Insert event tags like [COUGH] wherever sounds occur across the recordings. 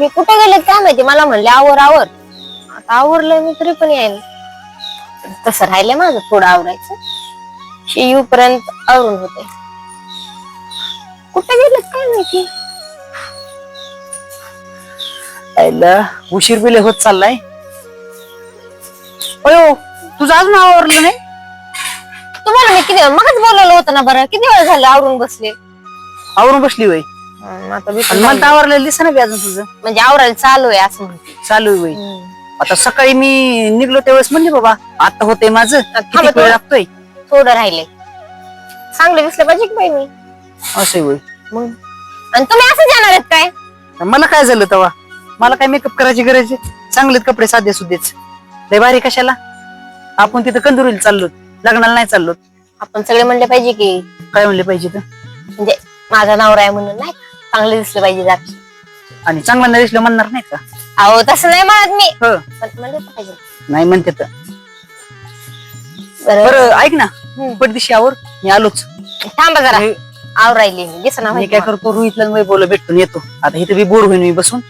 मी कुठे गेले काय माहिती? मला म्हणले आवर आवर. आता आवरलंय मी तरी पण येईल तसं राहिलंय माझं थोडं आवरायचं. शी येऊपर्यंत आवरून होते कुठे गेलेत काय माहिती? उशीर बिले होत चाललाय. अयो तुझं अजून आवरलं नाही? तुम्हाला मी किती मगच बोलवलं होतं ना बरं? किती वेळ झालं आवरून बसले? आवरून बसली वय आता आणि मला तर आवरलेलं बी अजून तुझं. म्हणजे आवरायला चालू आहे असं म्हणते. चालू आहे वय आता सकाळी मी निघलो त्यावेळेस म्हणले बाबा आता होतंय माझं. किती वेळ लागतोय? थोडं राहिले चांगले दिसले पाहिजे की बाई मी? असं वय मग? आणि तुम्ही असं जाणार आहेत काय? मला काय झालं तेव्हा? मला काय मेकअप करायची गरज आहे? चांगलेच कपडे साधे सुधेच. लय भारी कशाला? आपण तिथं कंदुरीला चाललो लग्नाला नाही चाललो आपण सगळे म्हणले पाहिजे की. काय म्हणले पाहिजे तर? म्हणजे माझा नवरा आहे म्हणून नाही? चांगले दिसले पाहिजे जात. आणि चांगला नाही दिसलं म्हणणार नाही का? अहो तसं नाही म्हणत मी. हो. पण म्हणले पाहिजे. नाही म्हणते तर. बरं. बरं ऐक ना. हम्म. पटदिशीवर मी आलोच. थांबा जरा. मी आवरायली मी दिसना मी माहिती काय करतो रोहितला मी बोल भेटून येतो. आता इथे मी बोर होईन मी बसून.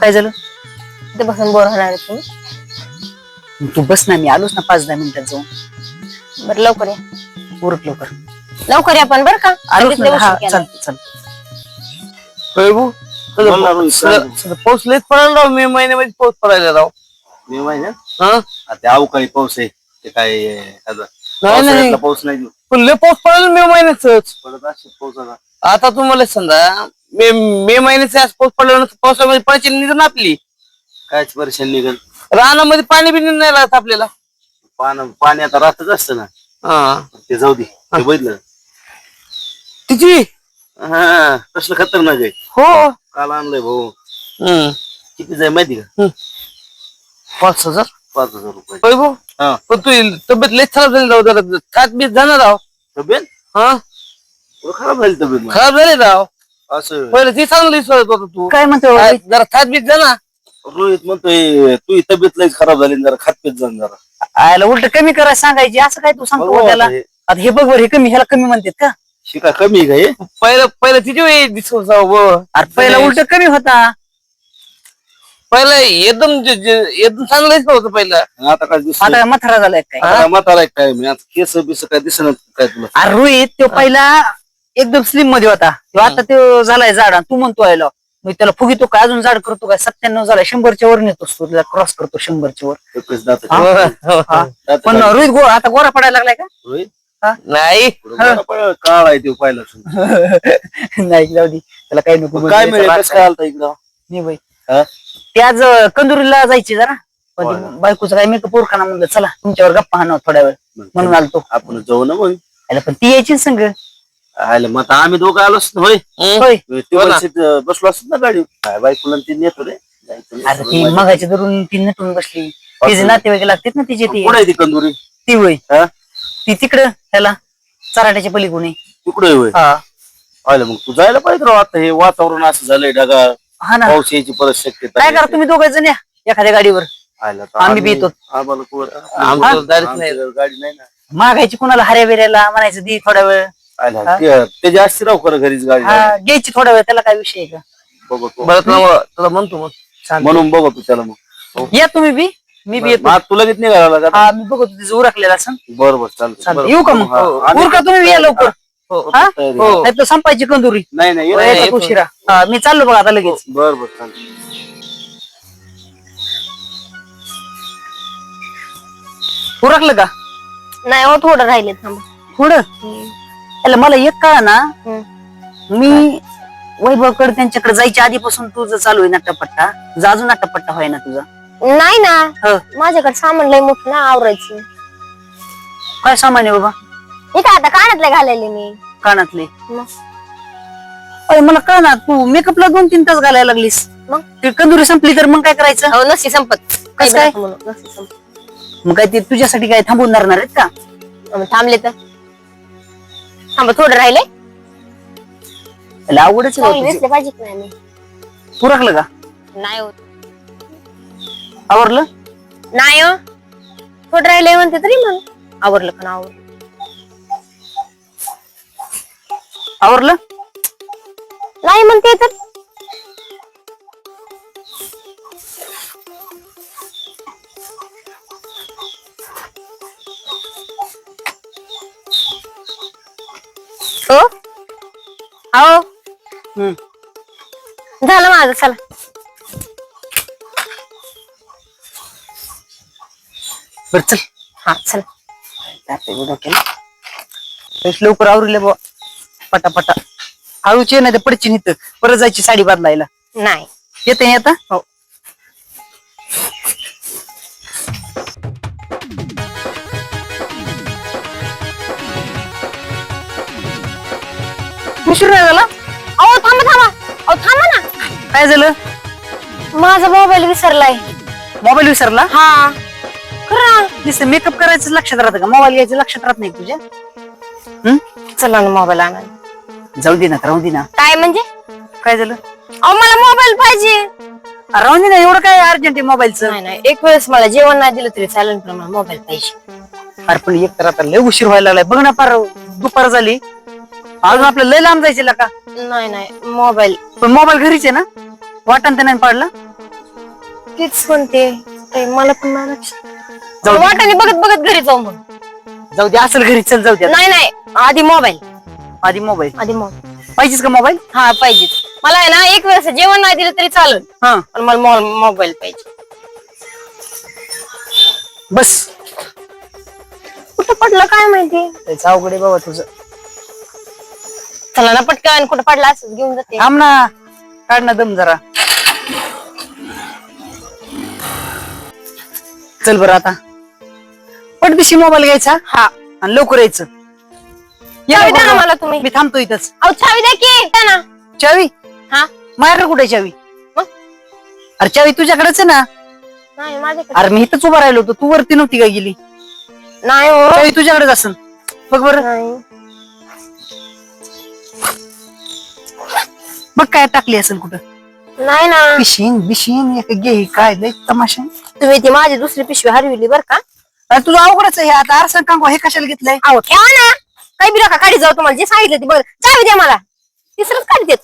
काय झालं? तिथे बसून बोर होणार आहे तुम्ही. तू बस ना मी आलोच ना पाच दहा मिनिटात जाऊन. बरं लवकर या. उरक लवकर. लवकर या पण बरं का. लय हा उशीर केला. चालतं पाऊस लयच पडायला राव. मे महिन्यामध्ये पाऊस पडायला राव. मे महिन्यात? हा? आता ते अवकाळी पाऊस आहे. ते काय आता पावसाळ्यातला पाऊस नाही. पण लय पाऊस पडायला मे महिन्याच पडत असेल पाऊस आता आता तुम्हाला समजा मे मे महिन्याचा आज पाऊस पडल्यानंतर पावसामध्ये पाण्याची निघून आपली. कायच परेशान निघल रानामध्ये पाणी बी नाही राहत आपल्याला. पान पाणी आता राहतच असतं ना. हा. ते जाऊ दे. ते बघितलं. तिची? हा कसलं खतरनाक आहे. हो. काल आणलंय भाऊ. हम्म. किती जाय माहिती का? पाच हजार? पाच हजार रुपये. वैभव हा. पण तू तब्येत लय खराब झाली राव जरा. खात बीत जाणार राव. तब्येत? हा? थोडं खराब झाली तब्येत माझी. खराब झाली राव. असं. पहिले ती चांगली होता तू. काय म्हणतो काय, जरा खात बीत जा ना. रोहित म्हणतोय तू तब्येत लई खराब झाली जरा खातपीत जा ना जरा. आयला उलट कमी करायला सांगायची. असं काय तू सांगतो बघू त्याला आता हे. आता हे बघ बरं हे कमी ह्याला कमी म्हणतात का? शिका कमी आहे का हे? पहिलं पहिलं तिची वेळ होता व. अरे पहिला उलट कमी होता. पहिलं एकदम जे- जे- एकदम चांगलं दिसत होतं पहिलं. आता काय दिसत आता म्हातारा झालाय काय? म्हातारा आहे काय? मी आता केस बिस काय दिसणार काय तुला? अरे रोहित तो पहिला एकदम स्लिममध्ये होता. तो आता तो झालाय जाड आणि तू म्हणतो यायला मग त्याला फुगितो काय? अजून जाड करतो काय? सत्त्याण्णव झाला शंभरच्या वर नेतो. तो त्याला क्रॉस करतो शंभरच्या वर. एकच दात हा? हा. दात पण. रोहित गो आता गोरा पडायला लागलाय का? रोहित? नाही. काळ आहे ते पाहिलं [LAUGHS] नाही जाऊ दे. त्याला काही नको काय मिळेल? कसं काय आलता इकडं? नाही बाई? ते आज अं, कंदुरीला जायचे जरा. पण ते बायकोचं काय मेकअप उरकाना म्हणलं चला तुमच्यावर गप्पा हाणव थोड्या वेळ. म्हणून आलतो. आपण जाऊ ना मग. पण ती यायची संग. आयला मग आता आम्ही दोघं आलो असतो होय? हम्म. होय. ते वर्षीत, अं, बसलो असतो ना गाडी काय बायकोला ती नेतो रे. जायचं नाही. अरे ती मगाच्या धरून ती नटून बसली. तिचे नातेवाईक लागतात ना तिचे ती. कुठं आहे ती कंदुरी? ती होय. हा? ती तिकडं त्याला चराट्याच्या पलीकडे तिकडे होय. हा. आयला मग तू जायला पाहिजे राव आता. हे वातावरण असं झालंय ढगाळ. हा ना. पाऊस यायची परत शक्यता काय आहे. करा तुम्ही दोघं जण या एखाद्या गाडीवर. तर आम्ही बी येतो. आम्हाला कुठं- आमचं दारीच नाही. आमच्याकडे गाडी नाही ना. मागायची कुणाला हऱ्या बिऱ्याला म्हणायचं दी थोडा वेळ. आयला ते- त्याची असते राव खरं घरीच गाडी हा घ्यायची थोडा वेळ त्याला काय विषय आहे का? बघतो बरं तुला तुला म्हणतो मग. म्हणून बघतो त्याला मग. या तुम्ही बी. मी बी येतो. मग तुला किती निघाला का हा मी बघतो तिचं उरकलेलं असं बरं बरं चालतं येऊ का मग? हा, आम्ही उरका तुम्ही या लवकर. हो हा. हो. नाही तर संपायची कंदुरी. नाही नाही ये- यायचा उशिरा. हा मी चाललो बघा आता लगेच. बरं बरं चालतं उरकलं का? नाही हो थोडं राहिले थांबा. पुढं त्याला मला एक कळा ना. मी वैभवकडे त्यांच्याकडे जायच्या आधीपासून तुझं चालू आहे नाट्यपट्टा. अजून नाट्यपट्टा होय ना तुझा? नाही ना. हो. माझ्याकडे सामान लय मोठं ना आवरायचं. काय सामान्य बाबा? हे काय आता कानातले घालायले मी. कानातले. मग. अरे मला कळ ना तू मेकअपला दोन तीन तास घालायला लागलीस. मग? ते कंदुरी संपली तर मग काय करायचं? हो नसती संपत. काही काय? नका म्हणू, नसती संपत. मग काय ते तुझ्यासाठी काय थांबून धरणार आहेत का? थांबले तर. थांबा थोडं राहिले. त्याला आवडच आहे चांगले बा दिसले पाहिजे की नाही मी तुझं. उरकलं का? नाही होत. आवरलं? नाही हो. राहिले म्हणते तरी मग. आवरलं पण आवर आवरलं? नाही म्हणते तर. हो. हो. हम्म. झालं माझं चला. बरं चल. हा चला. जाते लवकर आवरले बुवा. पटापटा. हळूची नाही तर पडची नित परत जायची साडी बदलायला. नाही. येते येता हो. उशीर नाही झाला? अहो थांबा थांबा. अहो थांबा ना. काय झालं? माझा मोबाईल विसरलाय. मोबाईल विसरला? हा. खरं? नुसतं मेकअप करायचं लक्षात राहतं का? मोबाईल घ्यायचं लक्षात राहत नाही का तुझ्या? हम्म? चला ना मोबाईल आणायला. जाऊ दे ना राहू दे ना. काय म्हणजे? काय झालं? अहो मला मोबाईल पाहिजे. अरे राहू दे ना एवढं काय अर्जंट आहे मोबाईलचं नाही नाही एक वेळेस मला जेवण नाही दिलं तरी चालेल पण मला मोबाईल पाहिजे. अरे पण एक तर आता लय उशीर व्हायला लागलाय. बघ ना फार दुपार झाली. अजून आपलं लय लांब जायचे का नाही नाही मोबाईल पण मोबाईल घरीच आहे ना? वाटण तर नाही पाडला? तीच म्हणते. ते मला पण नाही लक्षात. जाऊ दे. वाटाने बघत बघत घरी जाऊ मग. जाऊ दे असेल घरी चल जाऊ दे. नाही नाही आधी मोबाईल. आधी मोबाईल. आधी मोबाईल. पाहिजेच का मोबाईल? हा पाहिजे मला आहे ना एक वेळेस जेवण नाही दिलं तरी चालेल. हा. पण मला मोबाईल पाहिजे. बस. कुठं पडलं काय माहिती? त्याचं अवघड आहे बाबा तुझं. चला ना पटकन. कुठं पडला असं घेऊन जाते. थांब ना. काढ ना दम जरा. चल बरं आता. पटदिशी मोबाईल घ्यायचा हा. आणि लवकर यायचं. ये चावी द्या ना लवकर. मला तुम्ही. मी थांबतो इथंच. अहो चावी द्या की. द्या ना. चावी? हा. माझ्याकडे कुठे चावी? मग? अरे चावी तुझ्याकडेच आहे ना. नाही माझ्याकडे. अरे मी इथंच उभा राहिलो होतो. तू वरती नव्हती का गेली? नाही हो. चावी तुझ्याकडेच असन. बघ बरं. नाही. बघ काय टाकली असेल कुठं. नाही ना. पिशीन बिशीन एक घे काय लय तमाशा तुम्ही ती माझी दुसरी पिशवी हरविली बर का? अरे तुझं अवघडच आहे हे आता. आरसन कांगो हे कशाला घेतलंय? अहो ठेवा ना. काही बी नका काढी जाऊ तुम्हाला. जे सांगितलं ते बघ चावी द्या मला. तिसरंच काढी देत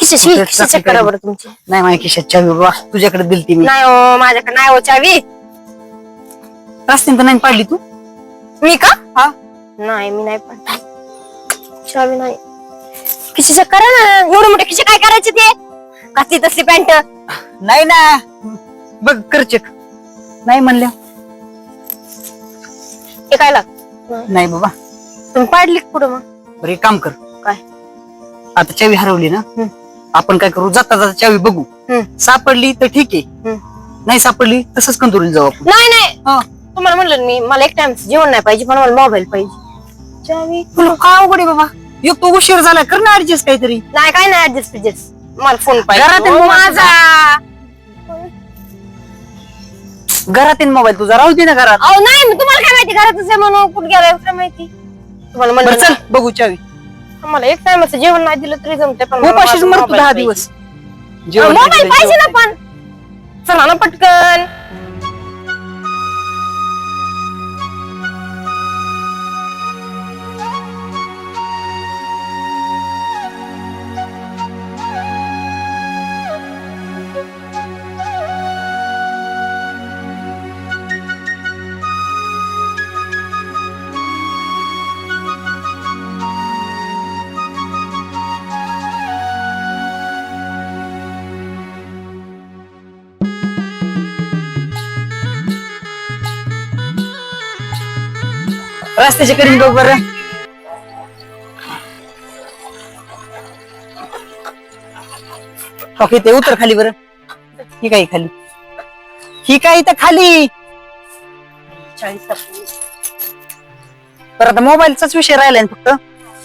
खिशाशी कुठे करा? बरं तुमची. नाही माझ्या खिशात चावी बाबा. तुझ्याकडे दिलती मी. नाही हो माझ्याकडे नाही हो चावी. रस्त्याने तर नाही पाडली तू? मी का? हा. नाही मी नाही पण चावी नाही. खिशा check करा ना. एवढे मोठे खिशे काय करायचे ते? कसली तसली पॅन्ट. नाही ना. बघ कर चेक नाही म्हणल्या. हे काय लाग नाही बाबा. तुम्ही पाडली का पुढं मग? बरं एक काम कर. काय? आता चावी हरवली ना? हम्म. आपण काय करू? जाता जाता चावी बघू. हम्म, सापडली तर ठीक आहे. हम्म. नाही सापडली तसंच कंदुरीला जाऊ आपण. नाही नाही. हा. तुम्हाला म्हणलं ना मी मला एक टाइम जेवण नाही पाहिजे पण मला मोबाईल पाहिजे. चावी. तुला काय अवघड आहे बाबा? एक तो उशीर झाला कर ना ऍडजस्ट काहीतरी. नाही काय नाही ऍडजस्ट मला फोन घरात पाहिजे हो, मोबाईल माझा. घरात मोबाईल तुझा. राहू दे ना घरात. अहो नाही तुम्हाला काय माहिती? घरातच आहे म्हणून कुठे गेलाय काय माहिती? तुम्हाला बरं म्हणलं चल बघू चावी. मला एक टाइमचं जेवण नाही दिलं तरी जमते पण मला उपाशीच माझा दहा पाहिजे. दिवस. जेवण नाही मोबाईल दिलं, पाहिजे ना जेवण पण. चला ना पटकन. रस्त्याचे करीन बघ बरं. ओके ते उतर खाली बरं. ही काय खाली? ही काय इथं खाली? बरं आता मोबाईलचाच विषय राहिलाय ना फक्त.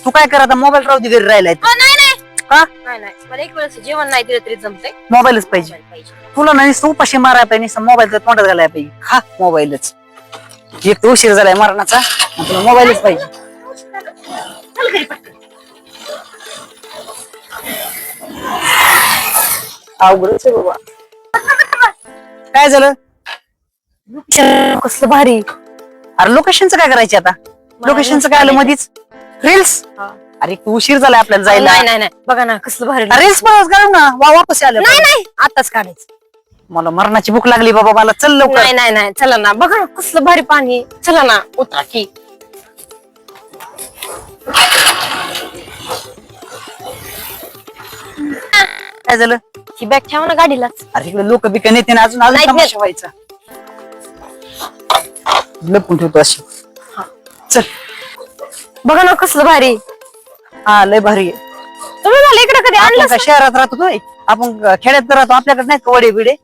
तू काय कर आता मोबाईल राहू दे घरी राहिलाय. नाही नाही. का? नाही नाही. मला एक वेळेस जेवण नाही दिलं तरी जमतंय. मोबाईलच पाहिजे. तुला नाही उपाशी मारायला पाहिजे नुसतं मोबाईल तोंडात घालायला पाहिजे. खा मोबाईलच. एक तर उशीर झालाय मरणाचा. तुला मोबाईलच पाहिजे. अवघडच आहे बाबा. काय झालं? कसलं भारी. अरे लोकेशनचं काय करायचे आता? लोकेशनचं काय आलं मधीच? रील्स. अरे तू उशीर झाला आपल्याला जायला. नाही नाही नाही. बघा ना कसलं भारी रील्स पण काढू ना. वा वापस आलं नाही नाही आताच काढायचं. मला मरणाची भूक लागली बाबा मला चल लवकर. नाही नाही नाही चला ना. बघा ना कसलं भारी पाणी. चला ना उतरा की. काय झालं? ही बॅग ठेवा ना गाडीलाच. अरे इकडे लोक बिका नेते ना अजून अजून नाही, तमाशा व्हायचा. लपून ठेवतो अशी. चल. बघा ना कसलं भारी. हा लय भारी आहे. तुम्ही मला इकडे कधी आपण आणलं काय शहरात राहतो काय आपण खेड्यात राहतो आपल्याकडे नाही का वडे बिडे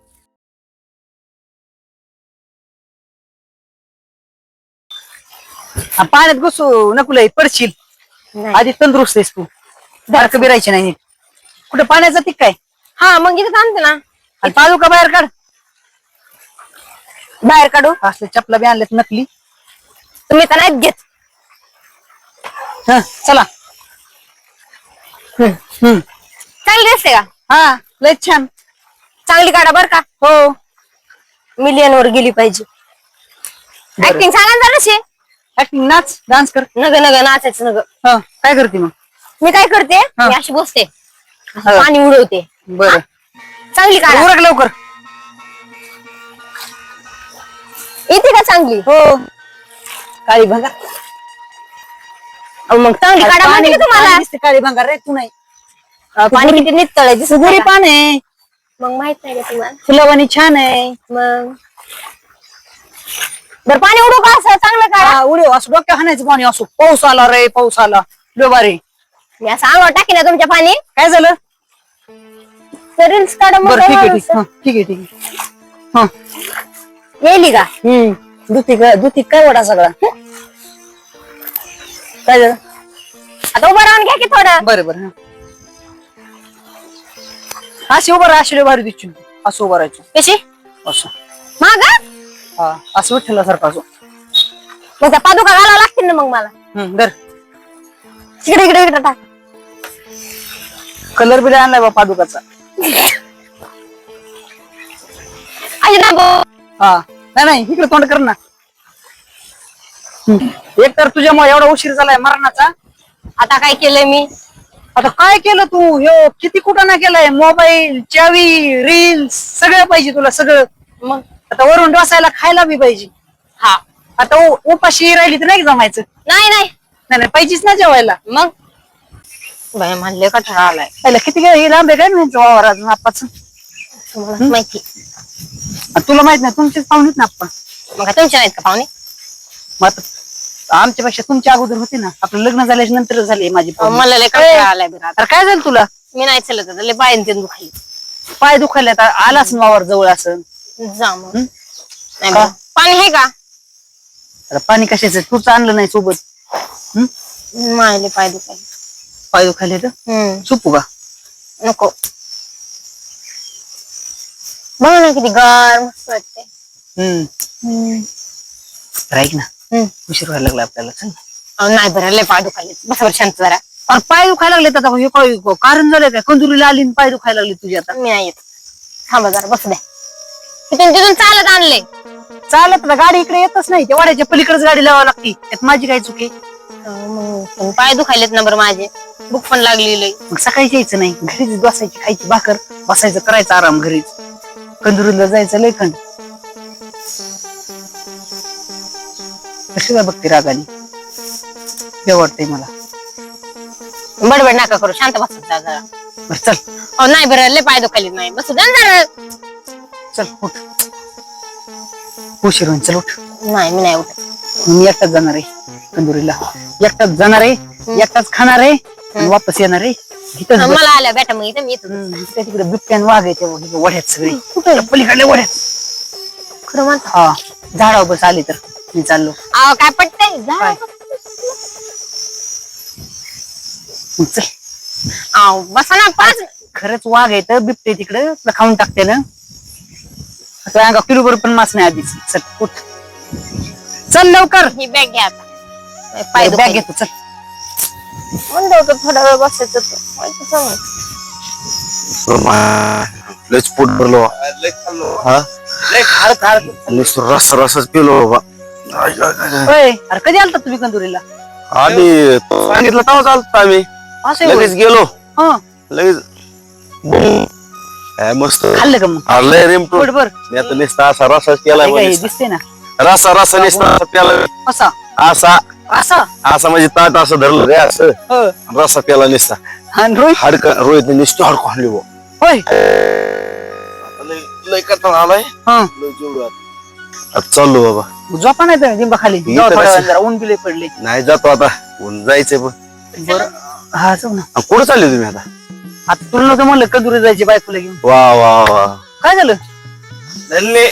हा, पाण्यात घुसू नको लय पडशील. नाही. आधी तंदुरुस्त आहेस तू. बारक बिरायचे नाही नीट. कुठे पाण्याचा ती काय? हा मग इथं आणते ना. आणि पाळू का बाहेर काढ. बाहेर काढू? असले चपला बी आणलेत नकली. तुम्ही तर नाहीत घेत. हा चला. हम्म चांगली दिसते का? हा लय छान. चांगली काढा बर का. हो. मिलियन वर गेली पाहिजे. ऍक्टिंग सांगा ना जराशी ऍक्टिंग नाच डान्स कर. नग नग नाचायचं नग. हा. काय करते मग? मी काय करते? हा. मी अशी बसते. हा. पाणी उडवते. बरं. चांगली काढा उरक लवकर. येते का चांगली? हो. काळी भंगार अहो, मग चांगली काढा म्हणते की तुम्हाला? दिसते काळी भंगार रे तू नाही. पाणी किती निघतळ दिसत गुरी नाही का? पान आहे. मग माहीत नाही का तुम्हाला? फुलवानी छान आहे. मग? बर पाणी उडू का असं? चांगलं काढा हा, उडी. असं डोक्या हाणायचं पाणी असो. पाऊस आला रे पाऊस आला. लोबा रे मी असं अंगावर टाकी ना तुमच्या पाणी. काय झालं? तर रील्स काढा मग बरं ठीक आहे ठीक. हा, ठीक आहे ठीक आहे. हा. येईल का? हम्म. काय दुधी काय वडा सगळा. काय झालं? आता उभं राहून घ्या की थोडं. बरं बरं हा. अशी उभं राहा अशी भारी दिसची असं उभं राहायचं. कशी? असं. माग? हा असं विठ्ठलासारखं असं. मग त्या पादुका घालावं लागतील ना मग मला. हम्म इकडे इकडे इकडे टाक. कलर बिलर आणलाय बा पादुकाचा. ना हा नाही नाही इकडे तोंड कर ना. एक तर तुझ्यामुळे एवढा उशीर झालाय मरणाचा. आता काय केलंय मी? आता काय केलं तू? ह्यो किती कुठं ना केलंय? मोबाईल चावी रील्स सगळं पाहिजे तुला सगळं. मग? आता वरून डोसायला खायला बी पाहिजे. हा. आता उ- उपाशी राहिली तर नाही जमायचं? नाही नाही. नाही नाही पाहिजेच ना जेवायला. मग? बाय म्हणले कठाळा आलाय. पहिला किती काय हे लांब आहे काय म्हणतो वावर अजून आप्पाचं? तुम्हाला माहिती. तुला माहीत नाही तुमचेच पाहुणेत ना आप्पा? मग काय तुमच्या नाहीत का पाहुणे? मग आता आमच्यापेक्षा तुमच्या अगोदर होते ना. आपलं लग्न झाल्याच्यानंतर झाले माझी अहो, पाहुणे. मला लय आलाय बरं आता. अरे काय झालं तुला? मी नाही चलत आता लय पाय ते दुखाली पाय दुखायला आता आलाच वावर जवळ असं? हं? नाही का? बरं. पाणी आहे का? आता पाणी कशाचं? तूच आणलं नाही सोबत. हं? मायले पाय दुखाली पाय दुखायला तर? हम्म सुपू का? नको. बघ ना किती गार मस्त वाटते हम्म तर ऐक ना हम्म. उशीर व्हायला लागला आपल्याला चल ना. अहो, नाही बरं लय पाय बस बरं शांत जरा. अरे पाय दुखायला लागले आता हे काय कारण झालंय काय? कंदुरीला आली आणि पाय दुखायला लागले तुझी आता. मी नाही येत. थांबा जरा बस द्या. तिथून तिथून चालत आणले. चालत ना गाडी इकडे येतच नाही. त्या वाड्याच्या पलीकडेच गाडी लावावी लागती. त्यात माझी काय चुकी पाय दुखायलेत ना बरं माझे. भूक पण लागली लय मग सकाळी यायचं नाही. घरीच बसायची खायची भाकर. बसायचं करायचं आराम घरीच. कंदुरीला जायचं लय खंड. कशी काय बघते रागाने? हे वाटतंय मला. बडबड नका करू शांत बस जा जरा. बरं चल. अहो नाही बरं लय पाय दुखायलेत नाही बसू द्या ना जरा. चल उठ. उशीर होईल चल उठ. नाही मी नाही उठत. मी एकटाच जाणार आहे कंदुरीला एकटाच जाणार आहे एकटाच खाणार आहे आणि वापस येणार आहे. बस. मला आल्या बेटा मग इथं मी येतो. हम्म, इकडे तिकडे बिबट्यान वाघ आहे त्या वड्यात वड्यात सगळी. त्या पलीकडले वड्यात. खरं म्हणतो. हा झाडावर बस आली तर मी चाललो. अहो काय पटतंय? जा. काय? मग चल. अहो बसा ना पाच. खरंच वाघ आहे तर बिबटे तिकडे तुला खाऊन टाकते ना. आता अंगा किलोभर पण मास नाही आधीच. चल उठ. चल लवकर. ही बॅग घ्या आता. पाय बॅग. घेतो चल. म्हणलं होतं थोडा वेळ बसायचं होतं. व्हायचं समज. लयच पोट भरलो हा? नुसतं रस रसच पिलो बाबा. होय अरे कधी आलता तुम्ही कंदुरीला? आणि सांगितलं तेव्हा चालत आम्ही. असं लगेच गेलो. हा. लगेच. काय मस्त. खाल्लं का मग? लय रेमटो बर मी आता नुसता असा रसाच केला दिसते ना? रसा रसा नुसता असा प्याला असा? असा. असा? असा म्हणजे ताट असं धरलं रे असं. हो. रसा प्याला निसता. आणि रोहित? हाडक रोहित नुसतं हाडकं हाणली बुवा. होय. आता लय- लय कंटाळा आलाय. हा. लय जेवढं आता. आता चाललो बाबा. झोपा नाही तर लिंबा खाली इथं जाऊ थोड्या कसं? वेळाने जरा ऊन बिले पडले. नाही जातो आता. ऊन जायचंय पण. बरं. हा जाऊ ना. आणि कुठं चालले तुम्ही आता? आता तुला नव्हतं म्हणलं कंदुरी जायची बायकोला घेऊन? वा वा वा. काय झालं? धन्य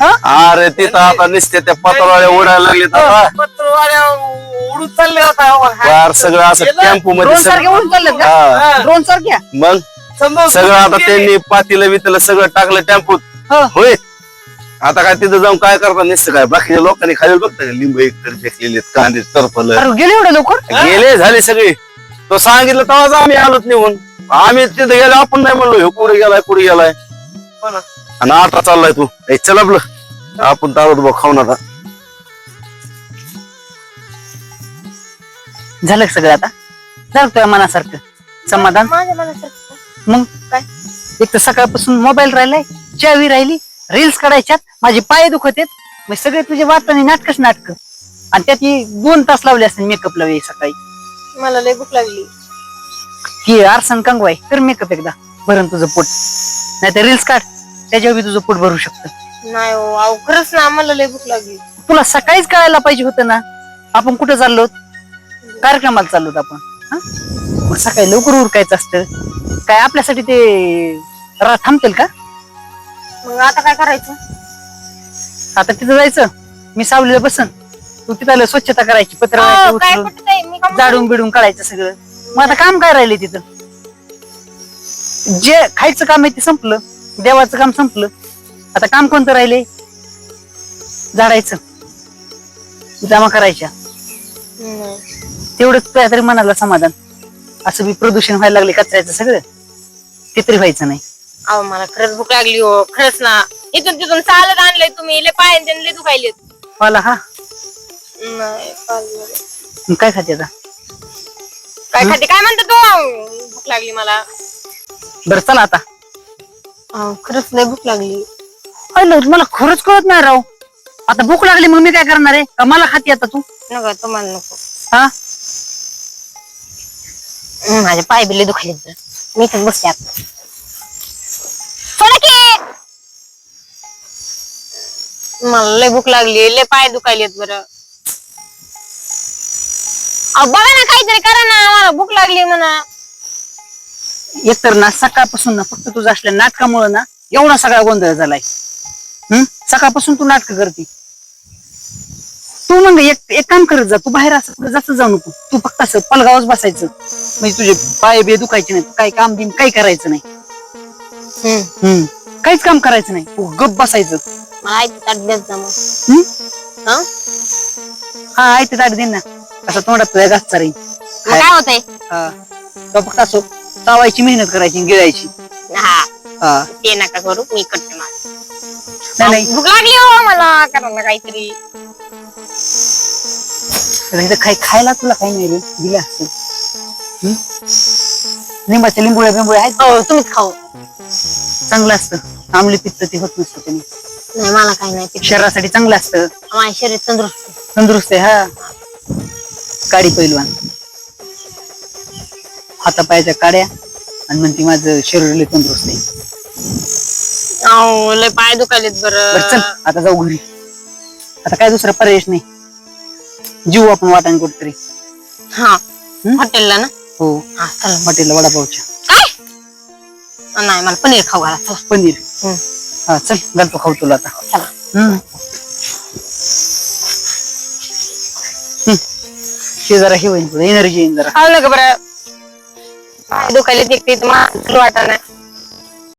हा? अरे तिथं आता नुसते त्या पत्रावळ्या उडायला लागले आता पत्रवाड्या उडून चालले होता फार सगळं असं टेम्पो मध्ये ड्रोन सारखे सगळं- उडून चाललेत का? हा. ड्रोन सारख्या मग? सगळं आता त्यांनी पातीला बितीला सगळं टाकलं टेम्पोत. हो. होय. आता काय तिथं जाऊन काय करता? नसतं काय? बाकीच्या लोकांनी खाली बघता का? लिंब एकतर फेकलेले कांदे टरफल अरे गेले एवढे लवकर? गेले झाले सगळे. तो सांगितलं तेव्हाच आम्ही आलोच निघून. आम्ही तिथे गेलो आपण नाही म्हणलो ह्यो कुठे गेलाय कुठे गेलाय? आणि आता चाललाय तू. ए, चल आपलं. आपण तारत बघ खाऊन आता. झालं का सगळं आता? झालं तुझ्या मनासारखं? समाधान? माझ्या मनासारखं मग? काय? एक तर सकाळपासून मोबाईल राहिलाय चावी राहिली रील्स काढायच्यात माझे पाय दुखत आहेत. मग सगळे तुझे वाटताना नाटकच नाटक. आणि त्यात ही दोन तास लावले असतील मेकअपला वेळी सकाळी. मला लय भूक लागली. की आरसन कंगवाय कर मेकअप एकदा. भरण तुझं पोट. नाही तर रील्स काढ. त्याच्यावर बी तुझं पोट भरू शकतं. नाही हो अहो खरंच ना मला लय भूक लागली. तुला सकाळीच कळायला पाहिजे होतं ना. आपण कुठं चाललो कार्यक्रमाला चाललो आपण. हा? मग सकाळी लवकर उरकायचं असतं. काय आपल्यासाठी ते रा थांबतील का? मग आता काय करायचं? आता तिथं जायचं. मी सावलीला बसन. तू तिथं स्वच्छता करायची पत्र अहो, काय पटतंय मी का जाडून बिडून काढायचं सगळं. मग आता काम काय राहिले तिथं? जे खायचं काम आहे ते संपलं देवाचं काम संपलं. आता काम कोणतं राहिले झाडायचं. जमा करायच्या. नाही. तेवढंच तुझ्या तरी मनाला समाधान. असं बी प्रदूषण व्हायला लागले कचऱ्याचं सगळं. ते तरी व्हायचं नाही. अहो मला खरंच भूक लागली हो. खरंच ना. इथून तिथून चालत आणलंय तुम्ही. लय पाय लय दुखायलेत. मला हा? नाही. मग काय खाते आता? काय खाते? काय म्हणतो तू? भूक लागली मला. बरं चला आता. अहो, खरंच लय भूक लागली. अरे मला खरंच कळत नाही राव. आता भूक लागली मग मी काय करणार आहे? का मला खाते आता तू? नको तुम्हाला नको. हा? हम्म, माझे पाय बिले दुखायले मी इथेच बसते आता. सोडा की! मला लय भूक लागली लय पाय दुखायलेत बरं. अहो बघा ना काहीतरी करा ना मला भूक लागली म्हणा. एकतर ना सकाळपासून ना फक्त तुझं असल्या नाटकामुळे ना एवढा सगळा गोंधळ झालाय. हम्म सकाळपासून तू नाटक करते. तू मग एक एक काम करत जा तू बाहेर असं कुठं जास्त जाऊ नको. तू फक्त असं पलगावच बसायचं. म्हणजे तुझे पाय बे दुखायचे नाही काही काम बिम काही करायचं नाही. हम्म काहीच काम करायचं नाही. तू गप बसायचं. मला ताट देत जा मग हम्म हं? हा आहे ते ताट दे ना. असं तोंडात तुझ्या घासचा राहील मग काय होतंय? हा. तो फक्त असं चावायची मेहनत करायची आणि गिळायची. हा. हा. ते नका करू मी करते माझं नाही नाही. भूक लागली हो मला करा ना काहीतरी तर काही खायला तुला काही नाही रे. दिलं असतं हम्म? लिंबाच्या लिंबुळ्या बिंबुळ्या आहेत? हो तुम्हीच खाऊ. चांगलं असतं. आमली पित्त ते होत नसतं त्याने नाही मला काही नाही. शरीरासाठी चांगलं असतं. माझे शरीर तंदुरुस्त. तंदुरुस्त आहे हा. काडी पैलवान. हातापायाच्या काड्या आणि म्हणते माझं शरीर लय तंदुरुस्त आहे. अहो लय पाय दुखायलेत बरं. चल बरं आता जाऊ घरी. आता काय दुसरा पर्यायच नाही. जीव आपण वाटाने कुठतरी. हा हॉटेलला ना? हो. हा चला. हॉटेलला वडापावच्या. काय? नाही मला पनीर खाऊ घाला चला. पनीर. हा. चल घालतो खाऊ तुला आता. चला. ते जरा हे होईल एनर्जी येईल जरा. खाऊ नका बरं? पाय दुखायलेत एक ते वाटा नाही